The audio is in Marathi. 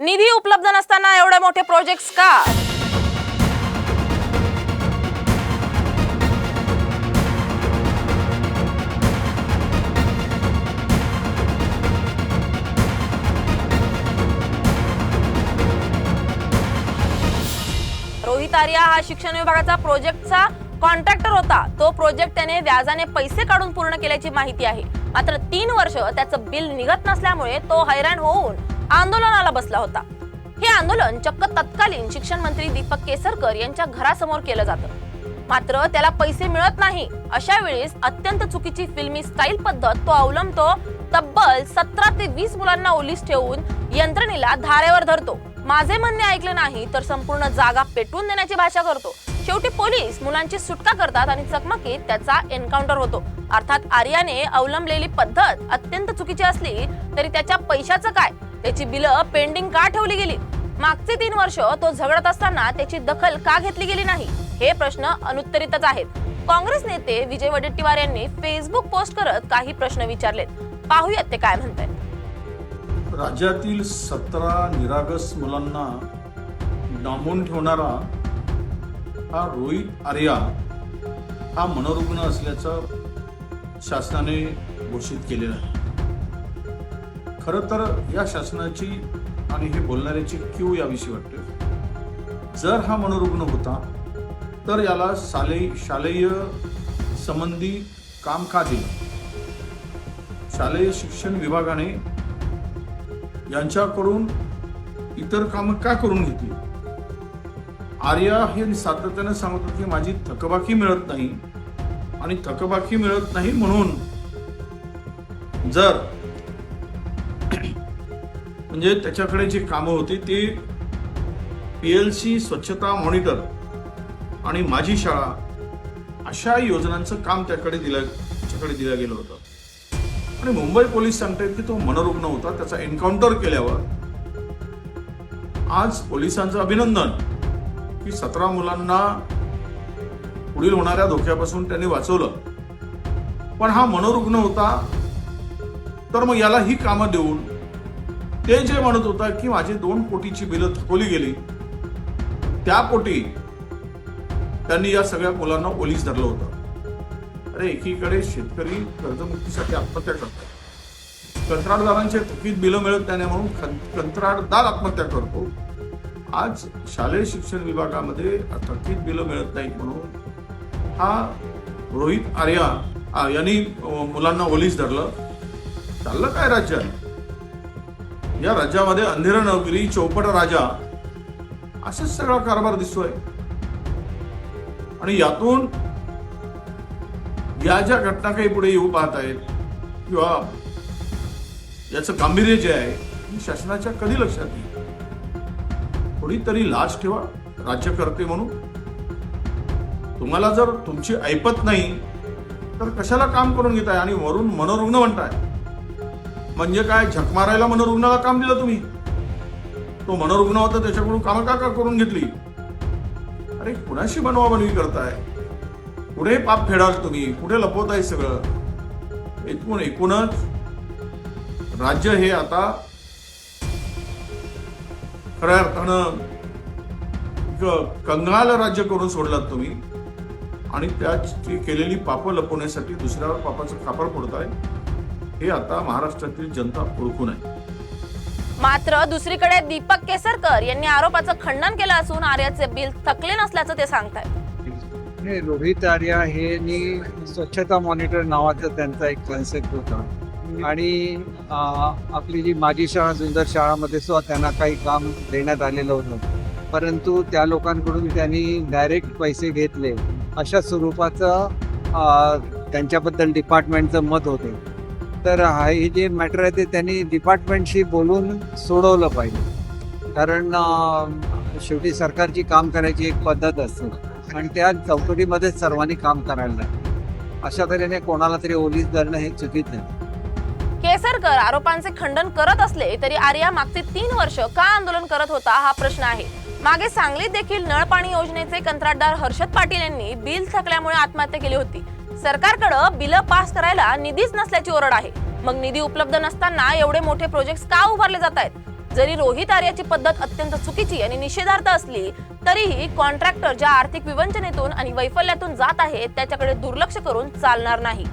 निधी उपलब्ध नसताना एवढे मोठे प्रोजेक्ट्स का? रोहित आर्या हा शिक्षण विभागाचा प्रोजेक्टचा कॉन्ट्रॅक्टर होता. तो प्रोजेक्ट त्याने व्याजाने पैसे काढून पूर्ण केल्याची माहिती आहे. मात्र तीन वर्ष त्याचं बिल निघत नसल्यामुळे तो हैराण होऊन आंदोलनाला बसला होता. हे आंदोलन चक्क तत्कालीन शिक्षण मंत्री दीपक केसरकर यांच्या घरासमोर केलं जातं. मात्र त्याला पैसे मिळत नाही. अशा वेळेस अत्यंत चुकीची फिल्मी स्टाईल पद्धत तो अवलंबतो तब्बल सतरा ते वीस मुलांना ओलीस ठेवून यंत्रणेला धारेवर धरतो. माझे म्हणणे ऐकले नाही तर संपूर्ण जागा पेटवून देण्याची भाषा करतो. शेवटी पोलीस मुलांची सुटका करतात आणि चकमकीत त्याचा एन्काउंटर होतो. अर्थात आर्याने अवलंबलेली पद्धत अत्यंत चुकीची असली तरी त्याच्या पैशाचं काय? त्याची बिलं पेंडिंग का ठेवली गेली? मागचे तीन वर्ष तो झगडत असताना त्याची दखल का घेतली गेली नाही? हे प्रश्न अनुत्तरितच आहेत. काँग्रेस नेते विजय वडेट्टीवार यांनी फेसबुक पोस्ट करत काही प्रश्न विचारलेत. पाहूयात ते काय म्हणतात राज्यातील सतरा निरागस मुलांना डांबून ठेवणारा हा रोहित आर्या हा मनोरुग्ण असल्याचं शासनाने घोषित केलेलं आहे. खरं तर या शासनाची आणि हे बोलणाऱ्याची क्यू याविषयी वाटते. जर हा मनोरुग्ण होता तर याला शालेय शालेय संबंधी काम का दिलं शालेय शिक्षण विभागाने यांच्याकडून इतर कामं का करून घेतली? आर्या हे सातत्याने सांगत होते की माझी थकबाकी मिळत नाही आणि थकबाकी मिळत नाही म्हणून जर म्हणजे त्याच्याकडे जी कामं होती ती पी एल सी स्वच्छता मॉनिटर आणि माझी शाळा अशा योजनांचं काम त्याकडे दिलं त्याच्याकडे दिलं गेलं होतं. आणि मुंबई पोलीस सांगतायत की तो मनोरुग्ण होता त्याचा एन्काउंटर केल्यावर आज पोलिसांचं अभिनंदन की सतरा मुलांना पुढील होणाऱ्या धोक्यापासून त्यांनी वाचवलं. पण हा मनोरुग्ण होता तर मग याला ही कामं देऊन ते जे म्हणत होता की माझी दोन कोटीची बिलं थकवली गेली त्या पोटी त्यांनी या सगळ्या मुलांना ओलीस धरलं होतं. अरे एकीकडे शेतकरी कर्जमुक्तीसाठी आत्महत्या करतात कंत्राटदारांचे थकीत बिलं मिळत नाही म्हणून कंत्राटदार आत्महत्या करतो. आज शालेय शिक्षण विभागामध्ये थकीत बिलं मिळत नाहीत म्हणून हा रोहित आर्या यांनी मुलांना ओलीस धरलं. चाललं काय राज्यात या राज्यामध्ये अंधेर नवगिरी चौपट राजा असाच सगळा कारभार दिसतोय. आणि यातून या ज्या घटना काही पुढे येऊ पाहत आहेत किंवा याचं गांभीर्य जे आहे शासनाच्या कधी लक्षात येईल? थोडी तरी लाज ठेवा राज्यकर्ते म्हणून. तुम्हाला जर तुमची ऐपत नाही तर कशाला काम करून घेताय आणि वरून मनोरुग्ण म्हणताय? म्हणजे काय झक मारायला मनोरुग्णाला काम दिलं तुम्ही? तो मनोरुग्ण होता त्याच्याकडून कामं का का करून घेतली? अरे कुणाशी बनवाबनवी करताय? कुठे पाप फेडाल तुम्ही? कुठे लपवताय सगळं? एकूण एकूणच राज्य हे आता खऱ्या अर्थानं कंगाल राज्य करून सोडलात तुम्ही. आणि त्याची केलेली पापं लपवण्यासाठी दुसऱ्यावर पापाचं खापर फोडताय. हे आता महाराष्ट्रातील जनता ओळखून आहे. मात्र दुसरीकडे दीपक केसरकर यांनी आरोपाचं खंडन केलं असून आर्याचे बिल थकले नसल्याचं ते सांगतायत. नाही रोहित आर्या हे नी स्वच्छता मॉनिटर नावाचा त्यांचा एक कन्सेप्ट होता. आणि आपली जी माझी शाळा सुंदर शाळामध्ये सुद्धा त्यांना काही काम देण्यात आलेलं होतं. परंतु त्या लोकांकडून त्यांनी डायरेक्ट पैसे घेतले. अशा स्वरूपाचं त्यांच्याबद्दल डिपार्टमेंटचं मत होते. तर हे जे मॅटर आहे ते त्यांनी डिपार्टमेंटशी बोलून सोडवलं पाहिजे. कारण शेवटी सरकारची काम करायची एक पद्धत असते. आणि त्या चौकटीमध्ये सर्वांनी काम करायला लागतं अशा तऱ्हेने कोणाला तरी ओलीस धरणं हे चुकीचं आहे. केसरकर आरोपांचे खंडन करत असले तरी आर्या मागचे तीन वर्ष का आंदोलन करत होता हा प्रश्न आहे. मागे सांगलीत देखील नळ पाणी योजनेचे कंत्राटदार हर्षद पाटील यांनी बिल थकल्यामुळे आत्महत्या केली होती. सरकारकडे बिल पास करायला निधीच नसल्याची ओरड आहे. मग निधी उपलब्ध नसताना एवढे मोठे प्रोजेक्ट का उभारले जात आहेत? जरी रोहित आर्याची पद्धत अत्यंत चुकीची आणि निषेधार्थ असली तरीही कॉन्ट्रॅक्टर ज्या आर्थिक विवंचनेतून आणि वैफल्यातून जात आहेत त्याच्याकडे दुर्लक्ष करून चालणार नाही.